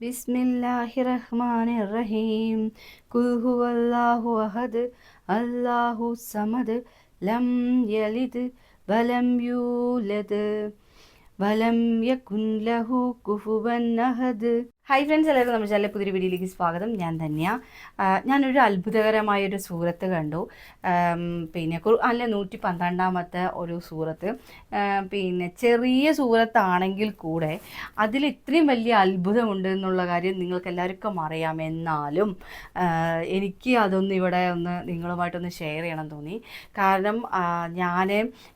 ബിസ്മില്ലാഹി റഹ്മാൻ റഹീം കുൽഹു അല്ലാഹു അഹദ് അല്ലാഹു സമദ് ലം യലിദ് വലം യൂലദ് വലം യകുൻ ലഹു കുഫുവൻ അഹദ്. ഹൈ ഫ്രണ്ട്സ് എല്ലാവരും നമ്മുടെ ചാനലിലെ പുതിയൊരു വീഡിയോയിലേക്ക് സ്വാഗതം. ഞാൻ തന്നെയാണ് ഞാനൊരു അത്ഭുതകരമായൊരു സൂറത്ത് കണ്ടു. പിന്നെ അല്ല നൂറ്റി പന്ത്രണ്ടാമത്തെ ഒരു സൂറത്ത് പിന്നെ ചെറിയ സൂറത്താണെങ്കിൽ കൂടെ അതിൽ ഇത്രയും വലിയ അത്ഭുതമുണ്ട് എന്നുള്ള കാര്യം നിങ്ങൾക്ക് എല്ലാവർക്കും അറിയാം. എന്നാലും എനിക്ക് അതൊന്ന് ഇവിടെ ഒന്ന് നിങ്ങളുമായിട്ടൊന്ന് ഷെയർ ചെയ്യണം തോന്നി. കാരണം ഞാൻ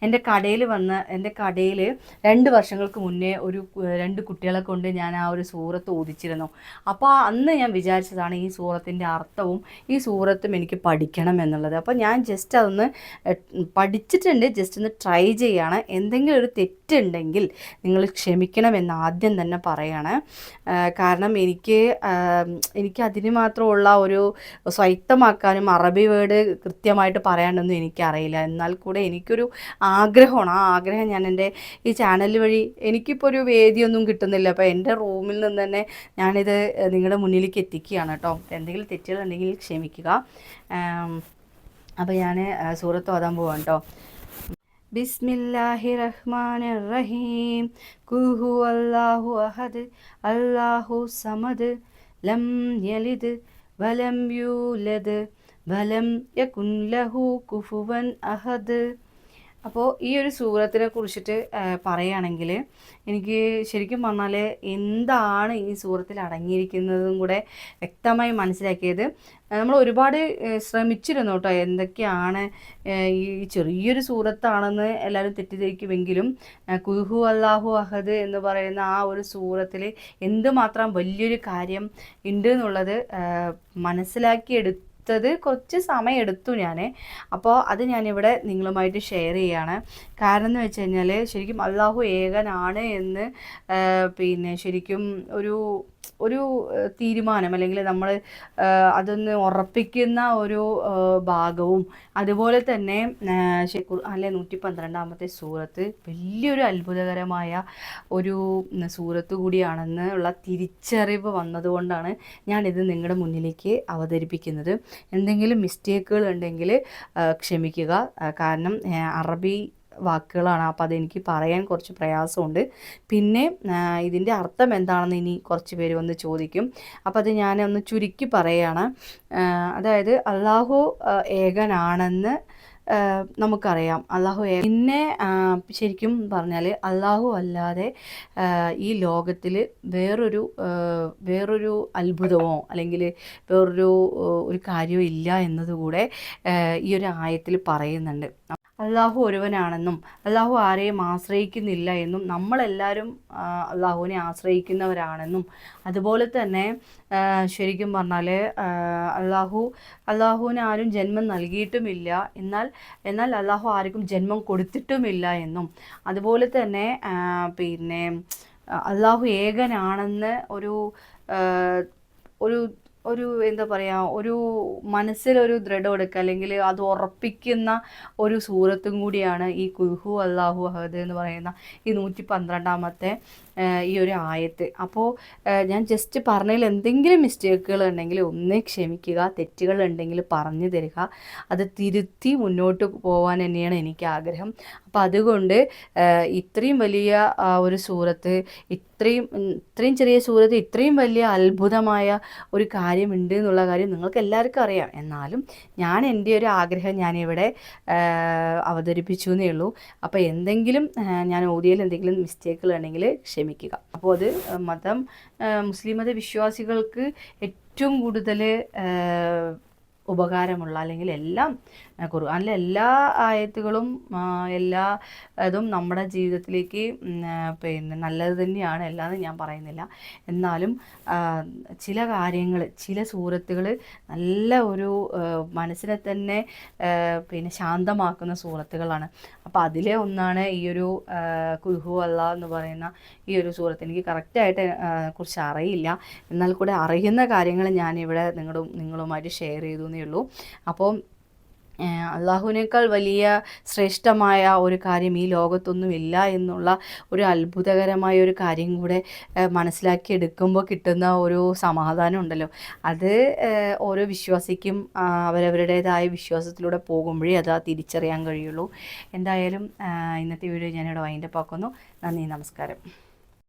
എന്റെ കടയിൽ വന്ന് എന്റെ കടയിൽ രണ്ട് വർഷങ്ങൾക്ക് മുന്നേ ഒരു രണ്ട് കുട്ടികളെ കൊണ്ട് ഞാൻ ആ ഒരു സൂറത്ത് ഓദിച്ച് ഓദിച്ചിരുന്നു അപ്പോൾ അന്ന് ഞാൻ വിചാരിച്ചതാണ് ഈ സൂറത്തിന്റെ അർത്ഥവും ഈ സൂറത്തും എനിക്ക് പഠിക്കണം എന്നുള്ളത്. അപ്പോൾ ഞാൻ ജസ്റ്റ് അതൊന്ന് പഠിച്ചിട്ടുണ്ട്. ജസ്റ്റ് ഒന്ന് ട്രൈ ചെയ്യാണ്. എന്തെങ്കിലും ഒരു തെറ്റുണ്ടെങ്കിൽ നിങ്ങൾ ക്ഷമിക്കണമെന്ന് ആദ്യം തന്നെ പറയാണ്. കാരണം എനിക്ക് എനിക്ക് അതിന് മാത്രമുള്ള ഒരു സ്വയത്തമാക്കാനും അറബി വേർഡ് കൃത്യമായിട്ട് പറയാനൊന്നും എനിക്കറിയില്ല. എന്നാൽ കൂടെ എനിക്കൊരു ആഗ്രഹമാണ്. ആ ആഗ്രഹം ഞാൻ എന്റെ ഈ ചാനൽ വഴി എനിക്കിപ്പോൾ ഒരു വേദിയൊന്നും കിട്ടുന്നില്ല. അപ്പോൾ എന്റെ റൂമിൽ നിന്ന് തന്നെ ഞാനിത് നിങ്ങളുടെ മുന്നിലേക്ക് എത്തിക്കുകയാണ് കേട്ടോ. എന്തെങ്കിലും തെറ്റുകളുണ്ടെങ്കിൽ ക്ഷമിക്കുക. അപ്പോൾ ഞാൻ സൂറത്ത് ഓതാൻ പോവാം കേട്ടോ. ബിസ്മില്ലാഹി റഹ്മാൻ റഹീം കുഹു അല്ലാഹു അഹദ് അല്ലാഹു സമദ്. ലം യലിദ് വലം യൂലദ് വലം യകുൻ ലഹു കുഫുവൻ അഹദ്. അപ്പോൾ ഈ ഒരു സൂറത്തിനെ കുറിച്ചിട്ട് പറയുകയാണെങ്കിൽ എനിക്ക് ശരിക്കും പറഞ്ഞാൽ എന്താണ് ഈ സൂറത്തിൽ അടങ്ങിയിരിക്കുന്നതും കൂടെ വ്യക്തമായി മനസ്സിലാക്കിയത്. നമ്മൾ ഒരുപാട് ശ്രമിച്ചിരുന്നു കേട്ടോ എന്തൊക്കെയാണ് ഈ ചെറിയൊരു സൂറത്താണെന്ന് എല്ലാവരും തെറ്റിദ്ധരിക്കുമെങ്കിലും കുഹു അള്ളാഹു അഹദ് എന്ന് പറയുന്ന ആ ഒരു സൂറത്തിൽ എന്തുമാത്രം വലിയൊരു കാര്യം ഉണ്ട് എന്നുള്ളത് മനസ്സിലാക്കിയെടുത്ത് എടുത്തത് കുറച്ച് സമയം എടുത്തു ഞാൻ അപ്പോൾ അത് ഞാനിവിടെ നിങ്ങളുമായിട്ട് ഷെയർ ചെയ്യാണ്. കാരണം എന്ന് വെച്ച് കഴിഞ്ഞാൽ ശരിക്കും അള്ളാഹു ഏകനാണ് എന്ന് പിന്നെ ശരിക്കും ഒരു ഒരു തീരുമാനം അല്ലെങ്കിൽ നമ്മൾ അതൊന്ന് ഉറപ്പിക്കുന്ന ഒരു ഭാഗവും അതുപോലെ തന്നെ അല്ലെ നൂറ്റി പന്ത്രണ്ടാമത്തെ സൂറത്ത് വലിയൊരു അത്ഭുതകരമായ ഒരു സൂറത്ത് കൂടിയാണെന്ന് ഉള്ള തിരിച്ചറിവ് വന്നതുകൊണ്ടാണ് ഞാനിത് നിങ്ങളുടെ മുന്നിലേക്ക് അവതരിപ്പിക്കുന്നത്. എന്തെങ്കിലും മിസ്റ്റേക്കുകൾ ഉണ്ടെങ്കിൽ ക്ഷമിക്കുക. കാരണം അറബി വാക്കുകളാണ്. അപ്പോൾ അതെനിക്ക് പറയാൻ കുറച്ച് പ്രയാസമുണ്ട്. പിന്നെ ഇതിന്റെ അർത്ഥം എന്താണെന്ന് ഇനി കുറച്ച് പേര് വന്ന് ചോദിക്കും. അപ്പോൾ അത് ഞാൻ ഒന്ന് ചുരുക്കി പറയുകയാണ് അതായത് അള്ളാഹു ഏകനാണെന്ന് നമുക്കറിയാം. അള്ളാഹു പിന്നെ ശരിക്കും പറഞ്ഞാൽ അള്ളാഹു അല്ലാതെ ഈ ലോകത്തിൽ വേറൊരു വേറൊരു അത്ഭുതമോ അല്ലെങ്കിൽ വേറൊരു ഒരു കാര്യമോ ഇല്ല എന്നതുകൂടെ ഈ ഒരു ആയത്തിൽ പറയുന്നുണ്ട്. അള്ളാഹു ഒരുവനാണെന്നും അള്ളാഹു ആരെയും ആശ്രയിക്കുന്നില്ല എന്നും നമ്മളെല്ലാവരും അള്ളാഹുവിനെ ആശ്രയിക്കുന്നവരാണെന്നും. അതുപോലെ തന്നെ ശരിക്കും പറഞ്ഞാൽ അള്ളാഹു അള്ളാഹുവിന് ആരും ജന്മം നൽകിയിട്ടുമില്ല. എന്നാൽ എന്നാൽ അള്ളാഹു ആർക്കും ജന്മം കൊടുത്തിട്ടുമില്ല എന്നും. അതുപോലെ തന്നെ പിന്നെ അള്ളാഹു ഏകനാണെന്ന് ഒരു ഒരു ഒരു എന്താ പറയുക ഒരു മനസ്സിലൊരു ദൃഢം എടുക്കുക അല്ലെങ്കിൽ അത് ഉറപ്പിക്കുന്ന ഒരു സൂറത്തും കൂടിയാണ് ഈ കുൽഹു അള്ളാഹു അഹദ് എന്ന് പറയുന്ന ഈ നൂറ്റി പന്ത്രണ്ടാമത്തെ ഈ ഒരു ആയത്ത്. അപ്പോൾ ഞാൻ ജസ്റ്റ് പറഞ്ഞതിൽ എന്തെങ്കിലും മിസ്റ്റേക്കുകൾ ഉണ്ടെങ്കിൽ ഒന്ന് ക്ഷമിക്കുക തെറ്റുകൾ ഉണ്ടെങ്കിൽ പറഞ്ഞു തരിക. അത് തിരുത്തി മുന്നോട്ട് പോകാൻ തന്നെയാണ് എനിക്ക് ആഗ്രഹം. അപ്പോൾ അതുകൊണ്ട് ഇത്രയും വലിയ ഒരു സൂറത്ത് ഇത്രയും ഇത്രയും ചെറിയ സൂറത്ത് ഇത്രയും വലിയ അത്ഭുതമായ ഒരു കാര്യമുണ്ട് എന്നുള്ള കാര്യം നിങ്ങൾക്ക് എല്ലാവർക്കും അറിയാം. എന്നാലും ഞാൻ എന്റെ ഒരു ആഗ്രഹം ഞാനിവിടെ അവതരിപ്പിച്ചു എന്നേ ഉള്ളൂ. അപ്പോൾ എന്തെങ്കിലും ഞാൻ ഓതിയതിൽ എന്തെങ്കിലും മിസ്റ്റേക്കുകൾ ഉണ്ടെങ്കിൽ ക്ഷമിക്കുക. അപ്പോൾ അത് മതം മുസ്ലിം മത വിശ്വാസികൾക്ക് ഏറ്റവും കൂടുതൽ ഉപകാരമുള്ള അല്ലെങ്കിൽ എല്ലാം ഖുർആനിലെ എല്ലാ ആയത്തുകളും എല്ലാ അതും നമ്മുടെ ജീവിതത്തിലേക്ക് പിന്നെ നല്ലത് തന്നെയാണ് എല്ലാമെന്ന് ഞാൻ പറയുന്നില്ല. എന്നാലും ചില കാര്യങ്ങൾ ചില സൂറത്തുകൾ നല്ല ഒരു മനസ്സിനെ തന്നെ പിന്നെ ശാന്തമാക്കുന്ന സൂറത്തുകളാണ്. അപ്പോൾ അതിലെ ഒന്നാണ് ഈ ഒരു കുഹു അല്ല എന്ന് പറയുന്ന ഈ ഒരു സൂറത്ത്. എനിക്ക് കറക്റ്റായിട്ട് കുറിച്ച് അറിയില്ല. എന്നാൽ കൂടെ അറിയുന്ന കാര്യങ്ങൾ ഞാനിവിടെ നിങ്ങളും നിങ്ങളുമായിട്ട് ഷെയർ ചെയ്തു എന്നേ ഉള്ളൂ. അപ്പോൾ അള്ളാഹുവിനേക്കാൾ വലിയ ശ്രേഷ്ഠമായ ഒരു കാര്യം ഈ ലോകത്തൊന്നുമില്ല എന്നുള്ള ഒരു അത്ഭുതകരമായ ഒരു കാര്യം കൂടെ മനസ്സിലാക്കിയെടുക്കുമ്പോൾ കിട്ടുന്ന ഒരു സമാധാനം ഉണ്ടല്ലോ. അത് ഓരോ വിശ്വാസിക്കും അവരവരുടേതായ വിശ്വാസത്തിലൂടെ പോകുമ്പോഴേ അത് തിരിച്ചറിയാൻ കഴിയുള്ളൂ. എന്തായാലും ഇന്നത്തെ വീഡിയോ ഞാനിവിടെ വൈൻഡപ്പ് ആക്കുന്നു നന്ദി നമസ്കാരം.